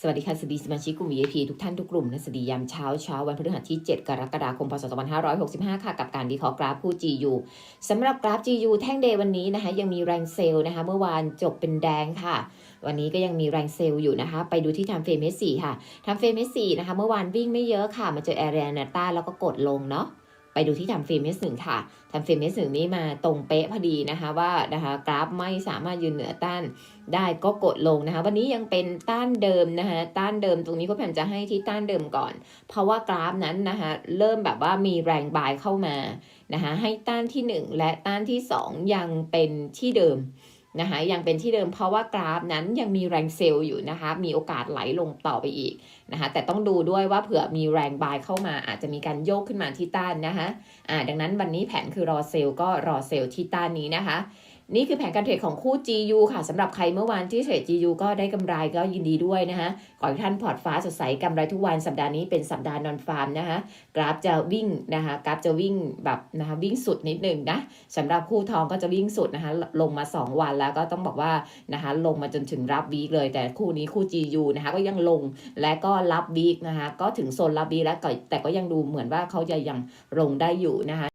สวัสดีค่ะสวัสดีสมาชิกกลุ่ม VIP ทุกท่านทุกกลุ่มนะสวัสดียามเช้าเช้าวันพฤหัสที่ 7 กรกฎาคมพศ2565 ค่ะ กับการดีคอร์กราฟคู่ GU สำหรับกราฟ GU แท่งเดย์วันนี้นะคะ ยังมีแรงเซลล์นะคะ เมื่อวานจบเป็นแดงค่ะ วันนี้ก็ยังมีแรงเซลล์อยู่นะคะ ไปดูที่ทำเฟรม S4 ค่ะทำเฟรม S4 นะคะ เมื่อวานวิ่งไม่เยอะค่ะ มาเจอแอเรียนาต้าแล้วก็กดลงเนาะ ไปดูที่ทำเฟรม S1 ค่ะทำเฟรม S1 นี้มาตรงเป๊ะพอดีนะคะว่านะคะกราฟไม่สามารถยืนเหนือต้านได้ก็กดลงนะคะ วันนี้ยังเป็นต้านเดิมนะคะต้านเดิมตรงนี้ก็แผมจะให้ที่ต้านเดิมก่อน เพราะว่ากราฟนั้นนะคะเริ่มแบบว่ามีแรงบายเข้ามานะคะให้ต้านที่ 1 และต้านที่ 2 ยังเป็นที่เดิม นะคะยังเป็นที่เดิมเพราะว่ากราฟนั้นยังมีแรงเซลล์อยู่นะคะ มีโอกาสไหลลงต่อไปอีกนะคะแต่ต้องดูด้วยว่าเผื่อมีแรงบายเข้ามาอาจจะมีการโยกขึ้นมาที่ต้านนะคะอ่าดังนั้นวันนี้แผนคือรอเซลล์ก็รอเซลล์ที่ต้านนี้นะคะ นี่คือแผนการเทรดของคู่ GU ค่ะสำหรับใครเมื่อวานที่เทรด GU ก็ได้กำไรก็ยินดีด้วยนะคะขอให้ท่านพอร์ตฟ้าสดใสกำไรทุกวันสัปดาห์นี้เป็นสัปดาห์นอนฟาร์มนะคะกราฟจะวิ่งนะคะกราฟจะวิ่งแบบนะคะวิ่งสุดนิดหนึ่งนะสำหรับคู่ทองก็จะวิ่งสุดนะคะลงมา 2 วันแล้วก็ต้องบอกว่านะคะลงมาจนถึงรับวีคเลย แต่คู่นี้คู่ GU นะคะก็ยังลงและก็รับวีคนะคะก็ถึงโซนรับวีคแล้วแต่ก็ยังดูเหมือนว่าเขาจะยังลงได้อยู่นะคะ